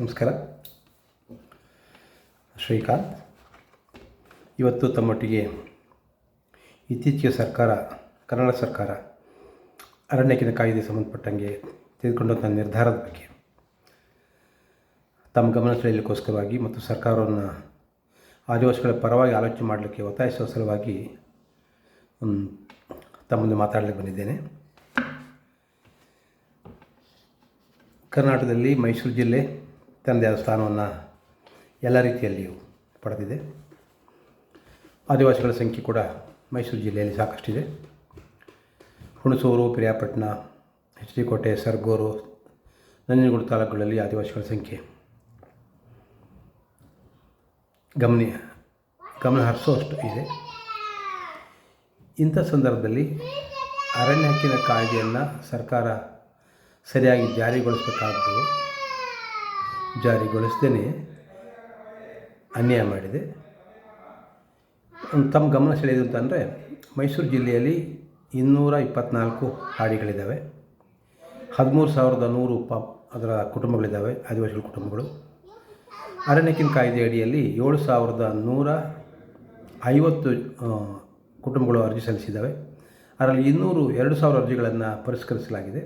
ನಮಸ್ಕಾರ. ಶ್ರೀಕಾಂತ್. ಇವತ್ತು ತಮ್ಮೊಟ್ಟಿಗೆ ಇತ್ತೀಚೆಗೆ ಸರ್ಕಾರ, ಕನ್ನಡ ಸರ್ಕಾರ ಅರಣ್ಯಕಿನ ಕಾಯ್ದೆ ಸಂಬಂಧಪಟ್ಟಂಗೆ ತೆಗೆದುಕೊಂಡಂಥ ನಿರ್ಧಾರದ ಬಗ್ಗೆ ತಮ್ಮ ಗಮನ ಸೆಳೆಯಲಿಕ್ಕೋಸ್ಕರವಾಗಿ ಮತ್ತು ಸರ್ಕಾರವನ್ನು ಆದಿವಾಸಿಗಳ ಪರವಾಗಿ ಆಲೋಚನೆ ಮಾಡಲಿಕ್ಕೆ ಒತ್ತಾಯಿಸುವ ಸಲುವಾಗಿ ತಮ್ಮೊಂದು ಮಾತಾಡಲಿಕ್ಕೆ ಬಂದಿದ್ದೇನೆ. ಕರ್ನಾಟಕದಲ್ಲಿ ಮೈಸೂರು ಜಿಲ್ಲೆ ತನ್ನದೇ ಆದ ಸ್ಥಾನವನ್ನು ಎಲ್ಲ ರೀತಿಯಲ್ಲಿಯೂ ಪಡೆದಿದೆ. ಆದಿವಾಸಿಗಳ ಸಂಖ್ಯೆ ಕೂಡ ಮೈಸೂರು ಜಿಲ್ಲೆಯಲ್ಲಿ ಸಾಕಷ್ಟಿದೆ. ಹುಣಸೂರು, ಪಿರಿಯಾಪಟ್ಟಣ, ಎಚ್ ಡಿ ಕೋಟೆ, ಸರ್ಗೂರು, ನಂಜನಗೂಡು ತಾಲೂಕುಗಳಲ್ಲಿ ಆದಿವಾಸಿಗಳ ಸಂಖ್ಯೆ ಗಮನಿ, ಗಮನ ಹರಿಸುವಷ್ಟು ಇದೆ. ಇಂಥ ಸಂದರ್ಭದಲ್ಲಿ ಅರಣ್ಯ ಹಕ್ಕಿನ ಕಾಯ್ದೆಯನ್ನು ಸರ್ಕಾರ ಸರಿಯಾಗಿ ಜಾರಿಗೊಳಿಸಬೇಕಾದ್ದು ಜಾರಿಗೊಳಿಸದೇ ಅನ್ಯಾಯ ಮಾಡಿದೆ. ತಮ್ಮ ಗಮನ ಸೆಳೆಯೋದು ಅಂತಂದರೆ ಮೈಸೂರು ಜಿಲ್ಲೆಯಲ್ಲಿ ಇನ್ನೂರ ಇಪ್ಪತ್ತ್ನಾಲ್ಕು ಹಾಡಿಗಳಿದ್ದಾವೆ. ಹದಿಮೂರು ಸಾವಿರದ ನೂರು ಪ ಅದರ ಕುಟುಂಬಗಳಿದ್ದಾವೆ, ಆದಿವಾಸಿಗಳ ಕುಟುಂಬಗಳು. ಅರಣ್ಯಕಿನ ಕಾಯ್ದೆ ಅಡಿಯಲ್ಲಿ ಏಳು ಸಾವಿರದ ನೂರ ಐವತ್ತು ಕುಟುಂಬಗಳು ಅರ್ಜಿ ಸಲ್ಲಿಸಿದ್ದಾವೆ. ಅದರಲ್ಲಿ ಇನ್ನೂರು ಎರಡು ಸಾವಿರ ಅರ್ಜಿಗಳನ್ನು ಪರಿಷ್ಕರಿಸಲಾಗಿದೆ.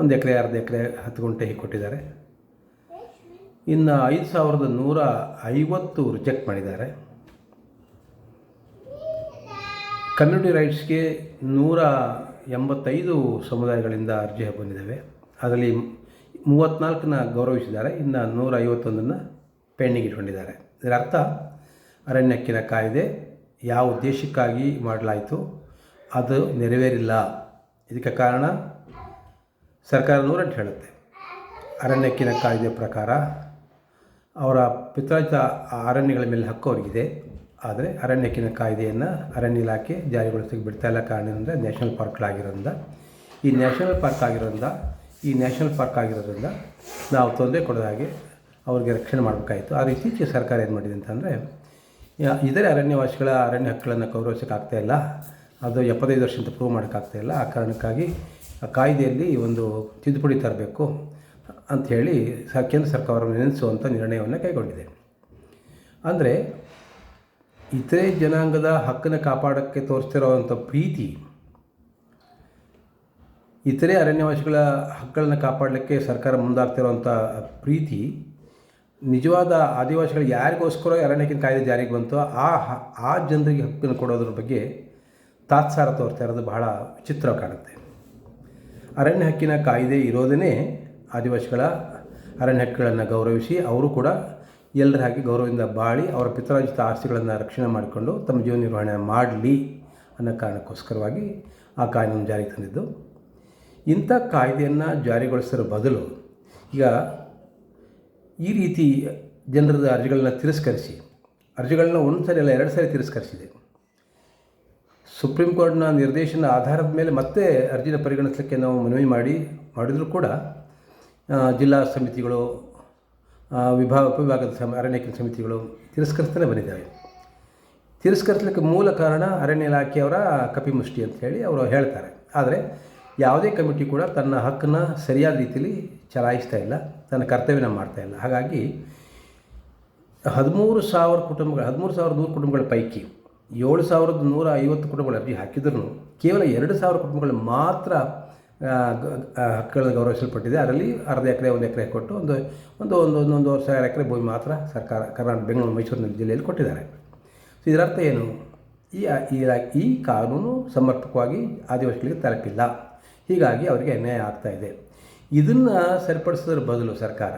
ಒಂದು ಎಕರೆ, ಅರ್ಧ ಎಕರೆ ಹತ್ತು ಗುಂಟೆ ಹೀಗೆ ಕೊಟ್ಟಿದ್ದಾರೆ. ಇನ್ನು ಐದು ಸಾವಿರದ ನೂರ ಐವತ್ತು ರಿಜೆಕ್ಟ್ ಮಾಡಿದ್ದಾರೆ. ಕಮ್ಯುನಿಟಿ ರೈಟ್ಸ್ಗೆ ನೂರ ಎಂಬತ್ತೈದು ಸಮುದಾಯಗಳಿಂದ ಅರ್ಜಿ ಬಂದಿದ್ದಾವೆ. ಅದರಲ್ಲಿ ಮೂವತ್ತ್ನಾಲ್ಕನ್ನ ಗೌರವಿಸಿದ್ದಾರೆ. ಇನ್ನು ನೂರ ಐವತ್ತೊಂದನ್ನು ಪೆಂಡಿಂಗ್ ಇಟ್ಕೊಂಡಿದ್ದಾರೆ. ಇದರ ಅರ್ಥ, ಅರಣ್ಯಕ್ಕಿನ ಕಾಯ್ದೆ ಯಾವ ಉದ್ದೇಶಕ್ಕಾಗಿ ಮಾಡಲಾಯಿತು, ಅದು ನೆರವೇರಿಲ್ಲ. ಇದಕ್ಕೆ ಕಾರಣ ಸರ್ಕಾರ ಅಂತ ಹೇಳುತ್ತೆ. ಅರಣ್ಯಕ್ಕಿನ ಕಾಯ್ದೆ ಪ್ರಕಾರ ಅವರ ಪಿತ್ರಾಜಿತ ಅರಣ್ಯಗಳ ಮೇಲೆ ಹಕ್ಕು ಅವರಿಗಿದೆ. ಆದರೆ ಅರಣ್ಯಕ್ಕಿನ ಕಾಯ್ದೆಯನ್ನು ಅರಣ್ಯ ಇಲಾಖೆ ಜಾರಿಗೊಳಿಸಲಿಕ್ಕೆ ಬಿಡ್ತಾ ಇಲ್ಲ. ಕಾರಣ ಅಂದರೆ ನ್ಯಾಷನಲ್ ಪಾರ್ಕ್ಗಳಾಗಿರೋದ್ರಿಂದ ಈ ನ್ಯಾಷನಲ್ ಪಾರ್ಕ್ ಆಗಿರೋದ್ರಿಂದ, ಈ ನ್ಯಾಷನಲ್ ಪಾರ್ಕ್ ಆಗಿರೋದ್ರಿಂದ ನಾವು ತೊಂದರೆ ಕೊಡದ ಹಾಗೆ ಅವ್ರಿಗೆ ರಕ್ಷಣೆ ಮಾಡಬೇಕಾಯಿತು. ಆದರೆ ಇತ್ತೀಚೆಗೆ ಸರ್ಕಾರ ಏನು ಮಾಡಿದೆ ಅಂತಂದರೆ ಇತರೆ ಅರಣ್ಯವಾಸಿಗಳ ಅರಣ್ಯ ಹಕ್ಕುಗಳನ್ನು ಗೌರವಿಸೋಕ್ಕಾಗ್ತಾ ಇಲ್ಲ. ಅದು ಎಪ್ಪತ್ತೈದು ವರ್ಷದಿಂದ ಪ್ರೂವ್ ಮಾಡೋಕ್ಕಾಗ್ತಾ ಇಲ್ಲ. ಆ ಕಾರಣಕ್ಕಾಗಿ ಕಾಯ್ದೆಯಲ್ಲಿ ಒಂದು ತಿದ್ದುಪಡಿ ತರಬೇಕು. ಅಂಥೇಳಿ ಸ ಕೇಂದ್ರ ಸರ್ಕಾರವನ್ನು ನೆನೆಸುವಂಥ ನಿರ್ಣಯವನ್ನು ಕೈಗೊಂಡಿದೆ. ಅಂದರೆ ಇತರೆ ಜನಾಂಗದ ಹಕ್ಕನ್ನು ಕಾಪಾಡೋಕ್ಕೆ ತೋರಿಸ್ತಿರೋವಂಥ ಪ್ರೀತಿ, ಇತರೆ ಅರಣ್ಯವಾಸಿಗಳ ಹಕ್ಕುಗಳನ್ನು ಕಾಪಾಡಲಿಕ್ಕೆ ಸರ್ಕಾರ ಮುಂದಾಗ್ತಿರೋವಂಥ ಪ್ರೀತಿ, ನಿಜವಾದ ಆದಿವಾಸಿಗಳು ಯಾರಿಗೋಸ್ಕರ ಅರಣ್ಯಕ್ಕಿನ ಕಾಯ್ದೆ ಜಾರಿಗೆ ಬಂತು ಆ ಆ ಜನರಿಗೆ ಹಕ್ಕನ್ನು ಕೊಡೋದ್ರ ಬಗ್ಗೆ ತಾತ್ಸಾರ ತೋರ್ತಾ ಇರೋದು ಬಹಳ ವಿಚಿತ್ರ ಕಾಣುತ್ತೆ. ಅರಣ್ಯ ಹಕ್ಕಿನ ಕಾಯ್ದೆ ಇರೋದೇ ಆದಿವಾಸಿಗಳ ಅರಣ್ಯ ಹಕ್ಕುಗಳನ್ನು ಗೌರವಿಸಿ ಅವರು ಕೂಡ ಎಲ್ಲರ ಹಾಗೆ ಗೌರವದಿಂದ ಬಾಳಿ ಅವರ ಪಿತರಾಜಿತ ಆಸ್ತಿಗಳನ್ನು ರಕ್ಷಣೆ ಮಾಡಿಕೊಂಡು ತಮ್ಮ ಜೀವನ ನಿರ್ವಹಣೆ ಮಾಡಲಿ ಅನ್ನೋ ಕಾರಣಕ್ಕೋಸ್ಕರವಾಗಿ ಆ ಕಾನೂನು ಜಾರಿಗೆ ತಂದಿದ್ದು. ಇಂಥ ಕಾಯ್ದೆಯನ್ನು ಜಾರಿಗೊಳಿಸಿರೋ ಬದಲು ಈಗ ಈ ರೀತಿ ಜನರದ ಅರ್ಜಿಗಳನ್ನ ತಿರಸ್ಕರಿಸಿ, ಅರ್ಜಿಗಳನ್ನ ಒಂದು ಸಾರಿ ಅಲ್ಲ ಎರಡು ಸಾರಿ ತಿರಸ್ಕರಿಸಿದೆ. ಸುಪ್ರೀಂ ಕೋರ್ಟ್ನ ನಿರ್ದೇಶನ ಆಧಾರದ ಮೇಲೆ ಮತ್ತೆ ಅರ್ಜಿನ ಪರಿಗಣಿಸಲಿಕ್ಕೆ ನಾವು ಮನವಿ ಮಾಡಿ, ಮಾಡಿದರೂ ಕೂಡ ಜಿಲ್ಲಾ ಸಮಿತಿಗಳು ವಿಭಾಗ ಉಪವಿಭಾಗದ ಸಮ, ಅರಣ್ಯ ಸಮಿತಿಗಳು ತಿರಸ್ಕರಿಸ್ತಲೇ ಬಂದಿದ್ದಾವೆ. ತಿರಸ್ಕರಿಸಲಿಕ್ಕೆ ಮೂಲ ಕಾರಣ ಅರಣ್ಯ ಇಲಾಖೆಯವರ ಕಪಿಮುಷ್ಟಿ ಅಂತ ಹೇಳಿ ಅವರು ಹೇಳ್ತಾರೆ. ಆದರೆ ಯಾವುದೇ ಕಮಿಟಿ ಕೂಡ ತನ್ನ ಹಕ್ಕನ್ನು ಸರಿಯಾದ ರೀತಿಯಲ್ಲಿ ಚಲಾಯಿಸ್ತಾ ಇಲ್ಲ, ತನ್ನ ಕರ್ತವ್ಯನ ಮಾಡ್ತಾ ಇಲ್ಲ. ಹಾಗಾಗಿ ಹದಿಮೂರು ಸಾವಿರ ಕುಟುಂಬಗಳು, ಹದಿಮೂರು ಸಾವಿರದ ನೂರು ಕುಟುಂಬಗಳ ಪೈಕಿ ಏಳು ಸಾವಿರದ ನೂರ ಐವತ್ತು ಕುಟುಂಬಗಳ ಅರ್ಜಿ ಹಾಕಿದ್ರು ಕೇವಲ ಎರಡು ಸಾವಿರ ಕುಟುಂಬಗಳು ಮಾತ್ರ ಹಕ್ಕುಗಳನ್ನು ಗೌರವಿಸಲ್ಪಟ್ಟಿದೆ. ಅದರಲ್ಲಿ ಅರ್ಧ ಎಕರೆ, ಒಂದು ಎಕರೆ ಕೊಟ್ಟು ಒಂದು ಒಂದು ಒಂದು ಒಂದೊಂದು ಸಾವಿರ ಎಕರೆ ಭೂಮಿ ಮಾತ್ರ ಸರ್ಕಾರ, ಕರ್ನಾಟಕ, ಬೆಂಗಳೂರು ಮೈಸೂರಿನ ಜಿಲ್ಲೆಯಲ್ಲಿ ಕೊಟ್ಟಿದ್ದಾರೆ. ಸೊ ಇದರರ್ಥ ಏನು? ಈ ಈ ಕಾನೂನು ಸಮರ್ಪಕವಾಗಿ ಆದಿವಾಸಿಗಳಿಗೆ ತಲುಪಿಲ್ಲ. ಹೀಗಾಗಿ ಅವರಿಗೆ ಅನ್ಯಾಯ ಆಗ್ತಾ ಇದೆ. ಇದನ್ನು ಸರಿಪಡಿಸೋದ್ರ ಬದಲು ಸರ್ಕಾರ,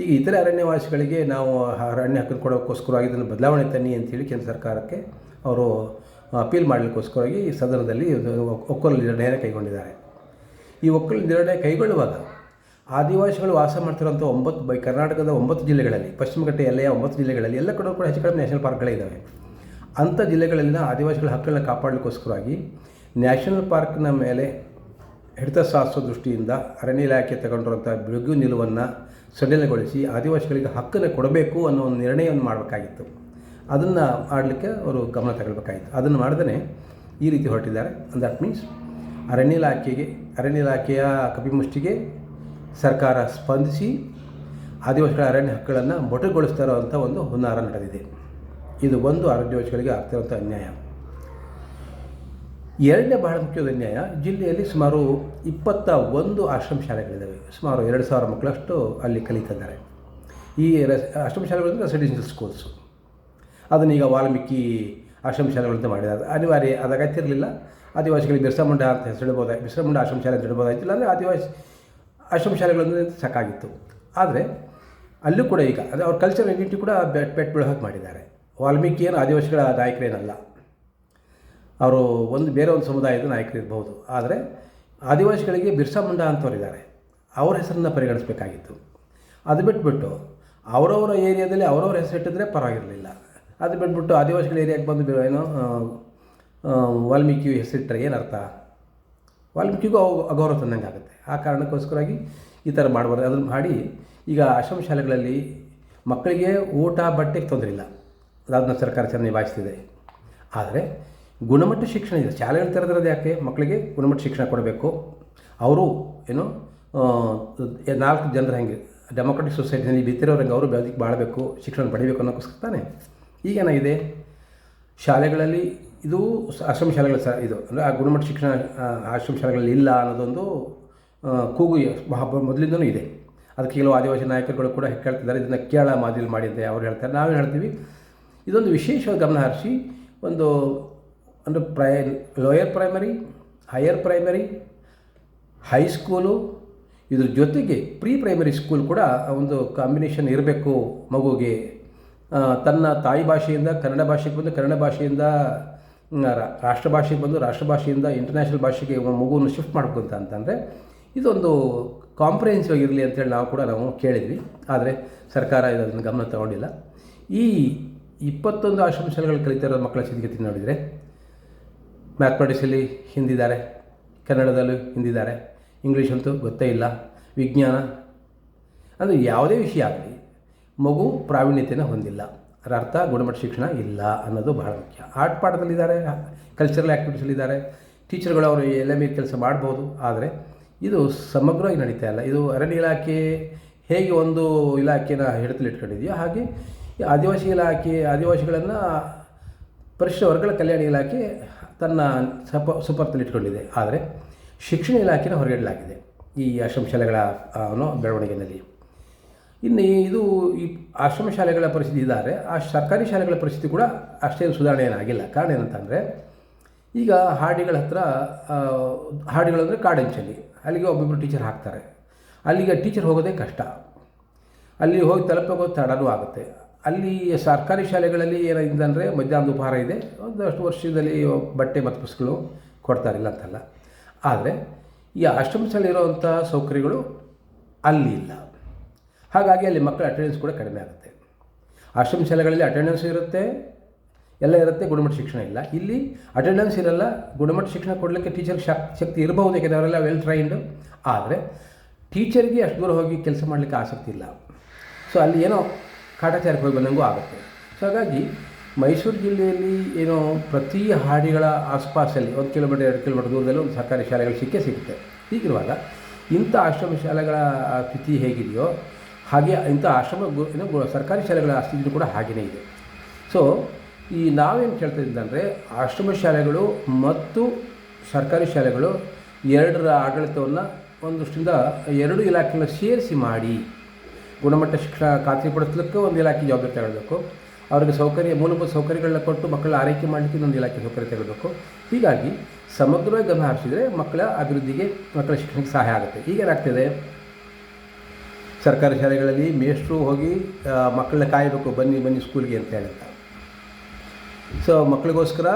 ಈಗ ಇತರೆ ಅರಣ್ಯವಾಸಿಗಳಿಗೆ ನಾವು ಅರಣ್ಯ ಹಕ್ಕನ್ನು ಕೊಡೋಕ್ಕೋಸ್ಕರವಾಗಿ ಇದನ್ನು ಬದಲಾವಣೆ ತನ್ನಿ ಅಂತೇಳಿ ಕೇಂದ್ರ ಸರ್ಕಾರಕ್ಕೆ ಅವರು ಅಪೀಲ್ ಮಾಡಲಿಕ್ಕೋಸ್ಕರವಾಗಿ ಸದನದಲ್ಲಿ ಒಕ್ಕೊಲ್ಲಿ ಒಕ್ಕಲು ನಿರ್ಣಯ ಕೈಗೊಂಡಿದ್ದಾರೆ. ಈ ಒಕ್ಕಲು ನಿರ್ಣಯ ಕೈಗೊಳ್ಳುವಾಗ ಆದಿವಾಸಿಗಳು ವಾಸ ಮಾಡ್ತಿರೋಂಥ ಒಂಬತ್ತು ಬೈ ಕರ್ನಾಟಕದ ಒಂಬತ್ತು ಜಿಲ್ಲೆಗಳಲ್ಲಿ, ಪಶ್ಚಿಮ ಘಟ್ಟ ಎಲ್ಲೆಯ ಒಂಬತ್ತು ಜಿಲ್ಲೆಗಳಲ್ಲಿ ಎಲ್ಲ ಕಡೆ ಕೂಡ ಹೆಚ್ಚು ಕಡಿಮೆ ನ್ಯಾಷನಲ್ ಪಾರ್ಕ್ಗಳೇ ಇದ್ದಾವೆ ಅಂಥ ಜಿಲ್ಲೆಗಳಲ್ಲಿನ ಆದಿವಾಸಿಗಳ ಹಕ್ಕುಗಳನ್ನ ಕಾಪಾಡಲಿಕ್ಕೋಸ್ಕರವಾಗಿ ನ್ಯಾಷನಲ್ ಪಾರ್ಕ್ನ ಮೇಲೆ ಹಿಡಿತ ಸಾಧಿಸೋ ದೃಷ್ಟಿಯಿಂದ ಅರಣ್ಯ ಇಲಾಖೆ ತಗೊಂಡಿರುವಂಥ ಬಿಡುಗು ನಿಲುವನ್ನು ಸಡಿಲಗೊಳಿಸಿ ಆದಿವಾಸಿಗಳಿಗೆ ಹಕ್ಕನ್ನು ಕೊಡಬೇಕು ಅನ್ನೋ ಒಂದು ನಿರ್ಣಯವನ್ನು ಮಾಡಬೇಕಾಗಿತ್ತು. ಅದನ್ನು ಮಾಡಲಿಕ್ಕೆ ಅವರು ಗಮನ ತಗೊಳ್ಬೇಕಾಗಿತ್ತು. ಅದನ್ನು ಮಾಡ್ದೇ ಈ ರೀತಿ ಹೊರಟಿದ್ದಾರೆ. ದಟ್ ಮೀನ್ಸ್ ಅರಣ್ಯ ಇಲಾಖೆಗೆ, ಅರಣ್ಯ ಇಲಾಖೆಯ ಕಪಿಮುಷ್ಟಿಗೆ ಸರ್ಕಾರ ಸ್ಪಂದಿಸಿ ಆದಿವಾಸಿಗಳ ಅರಣ್ಯ ಹಕ್ಕುಗಳನ್ನು ಮೊಟಕುಗೊಳಿಸ್ತಾ ಇರೋವಂಥ ಒಂದು ಹುನ್ನಾರ ನಡೆದಿದೆ. ಇದು ಒಂದು ಆದಿವಾಸಿಗಳಿಗೆ ಆಗ್ತಿರುವಂಥ ಅನ್ಯಾಯ. ಎರಡನೇ ಬಹಳ ಮುಖ್ಯವಾದ ಅನ್ಯಾಯ, ಜಿಲ್ಲೆಯಲ್ಲಿ ಸುಮಾರು ಇಪ್ಪತ್ತ ಒಂದು ಆಶ್ರಮ ಶಾಲೆಗಳಿದ್ದಾವೆ ಸುಮಾರು ಎರಡು ಸಾವಿರ ಮಕ್ಕಳಷ್ಟು ಅಲ್ಲಿ ಕಲಿತಿದ್ದಾರೆ. ಈ ಆಶ್ರಮ ಶಾಲೆಗಳು ರೆಸಿಡೆನ್ಷಿಯಲ್ ಸ್ಕೂಲ್ಸು ಅದನ್ನೀಗ ವಾಲ್ಮೀಕಿ ಆಶ್ರಮ ಶಾಲೆಗಳಂತ ಮಾಡಿದ್ದಾರೆ. ಅನಿವಾರ್ಯ ಅದಾಗತ್ತಿರಲಿಲ್ಲ ಆದಿವಾಸಿಗಳಿಗೆ ಬಿರ್ಸಾ ಮುಂಡ ಅಂತ ಹೆಸರಿಡ್ಬೋದಾಗಿ ಬಿರ್ಸಾ ಮುಂಡ ಆಶ್ರಮ ಶಾಲೆ ಅಂತ ಇಡ್ಬೋದಾಗಿತ್ತು ಇಲ್ಲಾಂದರೆ ಆದಿವಾಸಿ ಆಶ್ರಮ ಶಾಲೆಗಳಂದರೆ ಸಾಕಾಗಿತ್ತು. ಆದರೆ ಅಲ್ಲೂ ಕೂಡ ಈಗ ಅದು ಅವ್ರ ಕಲ್ಚರ್ ಐಡೆಂಟಿಟಿ ಕೂಡ ಬೆಟ್ ಬೆಟ್ ಹಾಕಿ ಮಾಡಿದ್ದಾರೆ. ವಾಲ್ಮೀಕಿ ಏನು ಆದಿವಾಸಿಗಳ ನಾಯಕರೇನಲ್ಲ. ಅವರು ಒಂದು ಬೇರೆ ಒಂದು ಸಮುದಾಯದ ನಾಯಕರು ಇರ್ಬೋದು. ಆದರೆ ಆದಿವಾಸಿಗಳಿಗೆ ಬಿರ್ಸಾ ಮುಂಡ ಅಂತವರಿದ್ದಾರೆ. ಅವ್ರ ಹೆಸರನ್ನು ಪರಿಗಣಿಸಬೇಕಾಗಿತ್ತು. ಅದು ಬಿಟ್ಬಿಟ್ಟು ಅವರವರ ಏರಿಯಾದಲ್ಲಿ ಅವರವ್ರ ಹೆಸರಿಟ್ಟಿದ್ರೆ ಪರವಾಗಿರಲಿಲ್ಲ. ಅದು ಬಿಟ್ಬಿಟ್ಟು ಆದಿವಾಸಿಗಳ ಏರಿಯಾಗೆ ಬಂದು ಏನು ವಾಲ್ಮೀಕಿ ಹೆಸರಿಟ್ಟರೆ ಏನರ್ಥ? ವಾಲ್ಮೀಕಿಗೂ ಅವು ಅಗೌರವ ತಂದಂಗೆ ಆಗುತ್ತೆ. ಆ ಕಾರಣಕ್ಕೋಸ್ಕರವಾಗಿ ಈ ಥರ ಮಾಡಬಾರ್ದು. ಅದನ್ನು ಮಾಡಿ ಈಗ ಆಶ್ರಮ ಶಾಲೆಗಳಲ್ಲಿ ಮಕ್ಕಳಿಗೆ ಊಟ ಬಟ್ಟೆಗೆ ತೊಂದರೆ ಇಲ್ಲ. ಅದನ್ನ ಸರ್ಕಾರ ಚೆನ್ನಾಗಿ ನಿಭಾಯಿಸ್ತಿದೆ. ಆದರೆ ಗುಣಮಟ್ಟ ಶಿಕ್ಷಣ ಇದೆ. ಶಾಲೆಗಳು ತೆರೆದಿರೋದು ಯಾಕೆ? ಮಕ್ಕಳಿಗೆ ಗುಣಮಟ್ಟ ಶಿಕ್ಷಣ ಕೊಡಬೇಕು. ಅವರು ಏನು ನಾಲ್ಕು ಜನರ ಹೆಂಗೆ, ಡೆಮೊಕ್ರೆಟಿಕ್ ಸೊಸೈಟಿನಲ್ಲಿ ಬಿತ್ತಿರೋರಂಗೆ ಅವರು ಬೆಳೆದಿಕ್ಕೆ ಬಾಳಬೇಕು, ಶಿಕ್ಷಣ ಪಡಿಬೇಕು ಅನ್ನೋಕ್ಕೋಸ್ಕರ ತಾನೆ. ಈಗೇನಾಗಿದೆ ಶಾಲೆಗಳಲ್ಲಿ ಇದು ಆಶ್ರಮ ಶಾಲೆಗಳ ಸ ಇದು. ಅಂದರೆ ಆ ಗುಣಮಟ್ಟ ಶಿಕ್ಷಣ ಆಶ್ರಮ ಶಾಲೆಗಳಲ್ಲಿ ಇಲ್ಲ ಅನ್ನೋದೊಂದು ಕೂಗು ಮೊದಲಿಂದಲೂ ಇದೆ. ಅದಕ್ಕೆ ಕೆಲವು ಆದಿವಾಸಿ ನಾಯಕರುಗಳು ಕೂಡ ಕೇಳ್ತಿದ್ದಾರೆ ಇದನ್ನು ಕೇರಳ ಮಾದಿಲ್ ಮಾಡಿ ಅಂತ ಅವ್ರು ಹೇಳ್ತಾರೆ. ನಾವೇನು ಹೇಳ್ತೀವಿ. ಇದೊಂದು ವಿಶೇಷವಾಗಿ ಗಮನ ಹರಿಸಿ, ಒಂದು, ಅಂದರೆ ಪ್ರೈ, lower primary, higher primary high school ಇದ್ರ ಜೊತೆಗೆ ಪ್ರೀ ಪ್ರೈಮರಿ ಸ್ಕೂಲ್ ಕೂಡ ಒಂದು ಕಾಂಬಿನೇಷನ್ ಇರಬೇಕು ಮಗುಗೆ. ತನ್ನ ತಾಯಿ ಭಾಷೆಯಿಂದ ಕನ್ನಡ ಭಾಷೆಗೆ ಬಂದು ಕನ್ನಡ ಭಾಷೆಯಿಂದ ರಾಷ್ಟ್ರ ಭಾಷೆಗೆ ಬಂದು ರಾಷ್ಟ್ರ ಭಾಷೆಯಿಂದ ಇಂಟರ್ನ್ಯಾಷನಲ್ ಭಾಷೆಗೆ ಮಗುವನ್ನು ಶಿಫ್ಟ್ ಮಾಡ್ಕೊಂತ ಅಂತಂದರೆ ಇದೊಂದು ಕಾಂಪ್ರಹೆನ್ಸಿವ್ ಆಗಿರಲಿ ಅಂತೇಳಿ ನಾವು ಕೂಡ ನಾವು ಕೇಳಿದ್ವಿ. ಆದರೆ ಸರ್ಕಾರ ಇದನ್ನು ಗಮನ ತಗೊಂಡಿಲ್ಲ. ಈ ಇಪ್ಪತ್ತೊಂದು ಆಶ್ರಮ ಶಾಲೆಗಳು ಕಲಿತಿರೋ ಮಕ್ಕಳ ಸ್ಥಿತಿಗತಿ ನೋಡಿದರೆ ಮ್ಯಾಥಮೆಟಿಕ್ಸಲ್ಲಿ ಹಿಂದಿದ್ದಾರೆ, ಕನ್ನಡದಲ್ಲೂ ಹಿಂದಿದ್ದಾರೆ ಇಂಗ್ಲೀಷ್ ಅಂತೂ ಗೊತ್ತೇ ಇಲ್ಲ, ವಿಜ್ಞಾನ, ಅಂದರೆ ಯಾವುದೇ ವಿಷಯ ಆಗಲಿ, ಮಗು ಪ್ರಾವೀಣ್ಯತೆಯನ್ನು ಹೊಂದಿಲ್ಲ. ಅದರ ಅರ್ಥ ಗುಣಮಟ್ಟ ಶಿಕ್ಷಣ ಇಲ್ಲ ಅನ್ನೋದು ಬಹಳ ಮುಖ್ಯ. ಆರ್ಟ್ ಪಾಠದಲ್ಲಿದ್ದಾರೆ ಕಲ್ಚರಲ್ ಆ್ಯಕ್ಟಿವಿಟೀಸಲ್ಲಿದ್ದಾರೆ ಟೀಚರ್ಗಳು ಅವರು ಎಲ್ಲ ಮೇಲೆ ಕೆಲಸ ಮಾಡ್ಬೋದು ಆದರೆ ಇದು ಸಮಗ್ರವಾಗಿ ನಡೀತಾ ಇಲ್ಲ. ಇದು ಅರಣ್ಯ ಇಲಾಖೆ ಹೇಗೆ ಒಂದು ಇಲಾಖೆನ ಹಿಡಿತಲ್ಲಿ ಇಟ್ಕೊಂಡಿದೆಯೋ ಹಾಗೆ ಆದಿವಾಸಿ ಇಲಾಖೆ ಆದಿವಾಸಿಗಳನ್ನು ಪರಿಶಿಷ್ಟ ವರ್ಗಗಳ ಕಲ್ಯಾಣ ಇಲಾಖೆ ತನ್ನ ಸಪ ಸುಪರ್ತಲ್ಲಿ ಇಟ್ಕೊಂಡಿದೆ. ಆದರೆ ಶಿಕ್ಷಣ ಇಲಾಖೆನ ಹೊರಗಿಡಲಾಗಿದೆ. ಈ ಆಶ್ರಮ ಶಾಲೆಗಳ ಆ, ಬೆಳವಣಿಗೆಯಲ್ಲಿ ಇನ್ನು ಇದು ಈ ಆಶ್ರಮ ಶಾಲೆಗಳ ಪರಿಸ್ಥಿತಿ ಇದ್ದಾರೆ ಆ ಸರ್ಕಾರಿ ಶಾಲೆಗಳ ಪರಿಸ್ಥಿತಿ ಕೂಡ ಅಷ್ಟೇನು ಸುಧಾರಣೆ ಏನಾಗಿಲ್ಲ ಕಾರಣ ಏನಂತಂದರೆ, ಈಗ ಹಾಡಿಗಳ ಹತ್ರ ಹಾಡಿಗಳಂದರೆ ಕಾಡೆಂಚಲ್ಲಿ ಅಲ್ಲಿಗೆ ಒಬ್ಬೊಬ್ಬರು ಟೀಚರ್ ಹಾಕ್ತಾರೆ. ಅಲ್ಲಿಗೆ ಟೀಚರ್ ಹೋಗೋದೇ ಕಷ್ಟ. ಅಲ್ಲಿ ಹೋಗಿ ತಲುಪೋದು ತಡನೂ ಆಗುತ್ತೆ. ಅಲ್ಲಿ ಸರ್ಕಾರಿ ಶಾಲೆಗಳಲ್ಲಿ ಅಂದರೆ ಮಧ್ಯಾಹ್ನದ ಉಪಹಾರ ಇದೆ. ಒಂದಷ್ಟು ವರ್ಷದಲ್ಲಿ ಬಟ್ಟೆ ಮತ್ತು ಪುಸ್ತಕಗಳು ಕೊಡ್ತಾರಿಲ್ಲ ಅಂತಲ್ಲ. ಆದರೆ ಈ ಆಶ್ರಮ ಶಾಲೆ ಇರೋವಂಥ ಸೌಕರ್ಯಗಳು ಅಲ್ಲಿ ಇಲ್ಲ. ಹಾಗಾಗಿ ಅಲ್ಲಿ ಮಕ್ಕಳ ಅಟೆಂಡೆನ್ಸ್ ಕೂಡ ಕಡಿಮೆ ಆಗುತ್ತೆ. ಆಶ್ರಮ ಶಾಲೆಗಳಲ್ಲಿ ಅಟೆಂಡೆನ್ಸ್ ಇರುತ್ತೆ, ಎಲ್ಲ ಇರುತ್ತೆ, ಗುಣಮಟ್ಟ ಶಿಕ್ಷಣ ಇಲ್ಲ. ಇಲ್ಲಿ ಅಟೆಂಡೆನ್ಸ್ ಇರಲ್ಲ, ಗುಣಮಟ್ಟ ಶಿಕ್ಷಣ ಕೊಡಲಿಕ್ಕೆ ಟೀಚರ್ ಶಕ್, ಶಕ್ತಿ ಇರಬಹುದು, ಯಾಕೆಂದರೆ ಅವರೆಲ್ಲ ವೆಲ್ ಟ್ರೈನ್ಡ್ ಆದರೆ ಟೀಚರ್ಗೆ ಅಷ್ಟು ದೂರ ಹೋಗಿ ಕೆಲಸ ಮಾಡಲಿಕ್ಕೆ ಆಸಕ್ತಿ ಇಲ್ಲ. ಸೊ ಅಲ್ಲಿ ಏನೋ ಕಾಟಾಚಾರಕ್ಕೆ ಹೋಗಿ ಬಂದಂಗೂ ಆಗುತ್ತೆ. ಸೊ ಹಾಗಾಗಿ ಮೈಸೂರು ಜಿಲ್ಲೆಯಲ್ಲಿ ಏನೋ ಪ್ರತಿ ಹಾಡಿಗಳ ಆಸ್ಪಾಸಲ್ಲಿ, ಒಂದು ಕಿಲೋಮೀಟರ್ ಎರಡು ಕಿಲೋಮೀಟರ್ ದೂರದಲ್ಲಿ ಒಂದು ಸರ್ಕಾರಿ ಶಾಲೆಗಳು ಸಿಕ್ಕೇ ಸಿಗುತ್ತೆ. ಹೀಗಿರುವಾಗ ಇಂಥ ಆಶ್ರಮ ಶಾಲೆಗಳ ಸ್ಥಿತಿ ಹೇಗಿದೆಯೋ ಹಾಗೆ ಇಂಥ ಆಶ್ರಮ ಸರ್ಕಾರಿ ಶಾಲೆಗಳ ಸ್ಥಿತಿ ಕೂಡ ಹಾಗೆಯೇ ಇದೆ. ಸೊ ಈ ನಾವೇನು ಕೇಳ್ತಾ ಅಂದರೆ ಆಶ್ರಮ ಶಾಲೆಗಳು ಮತ್ತು ಸರ್ಕಾರಿ ಶಾಲೆಗಳು ಎರಡರ ಆಡಳಿತವನ್ನು ಒಂದಷ್ಟಿಂದ ಎರಡು ಇಲಾಖೆಗಳನ್ನ ಸೇರಿಸಿ ಮಾಡಿ. ಗುಣಮಟ್ಟ ಶಿಕ್ಷಣ ಖಾತ್ರಿಪಡಿಸಲಿಕ್ಕೆ ಒಂದು ಇಲಾಖೆ ಜವಾಬ್ದಾರಿ ತಗೊಳ್ಬೇಕು. ಅವರಿಗೆ ಸೌಕರ್ಯ, ಮೂಲಭೂತ ಸೌಕರ್ಯಗಳನ್ನ ಕೊಟ್ಟು ಮಕ್ಕಳ ಆರೈಕೆ ಮಾಡಲಿಕ್ಕೆ ಇನ್ನೊಂದು ಇಲಾಖೆ ಸೌಕರ್ಯ ತಗೊಳ್ಬೇಕು. ಹೀಗಾಗಿ ಸಮಗ್ರವಾಗಿ ಗಮನ ಹರಿಸಿದರೆ ಮಕ್ಕಳ ಅಭಿವೃದ್ಧಿಗೆ, ಮಕ್ಕಳ ಶಿಕ್ಷಣಕ್ಕೆ ಸಹಾಯ ಆಗುತ್ತೆ. ಈಗೇನಾಗ್ತಿದೆ ಸರ್ಕಾರಿ ಶಾಲೆಗಳಲ್ಲಿ ಮೇಷ್ಟ್ರು ಹೋಗಿ ಮಕ್ಕಳನ್ನ ಕಾಯಬೇಕು ಬನ್ನಿ ಬನ್ನಿ ಸ್ಕೂಲ್ಗೆ ಅಂತ ಹೇಳ್ತಾರೆ ಸೊ ಮಕ್ಕಳಿಗೋಸ್ಕರ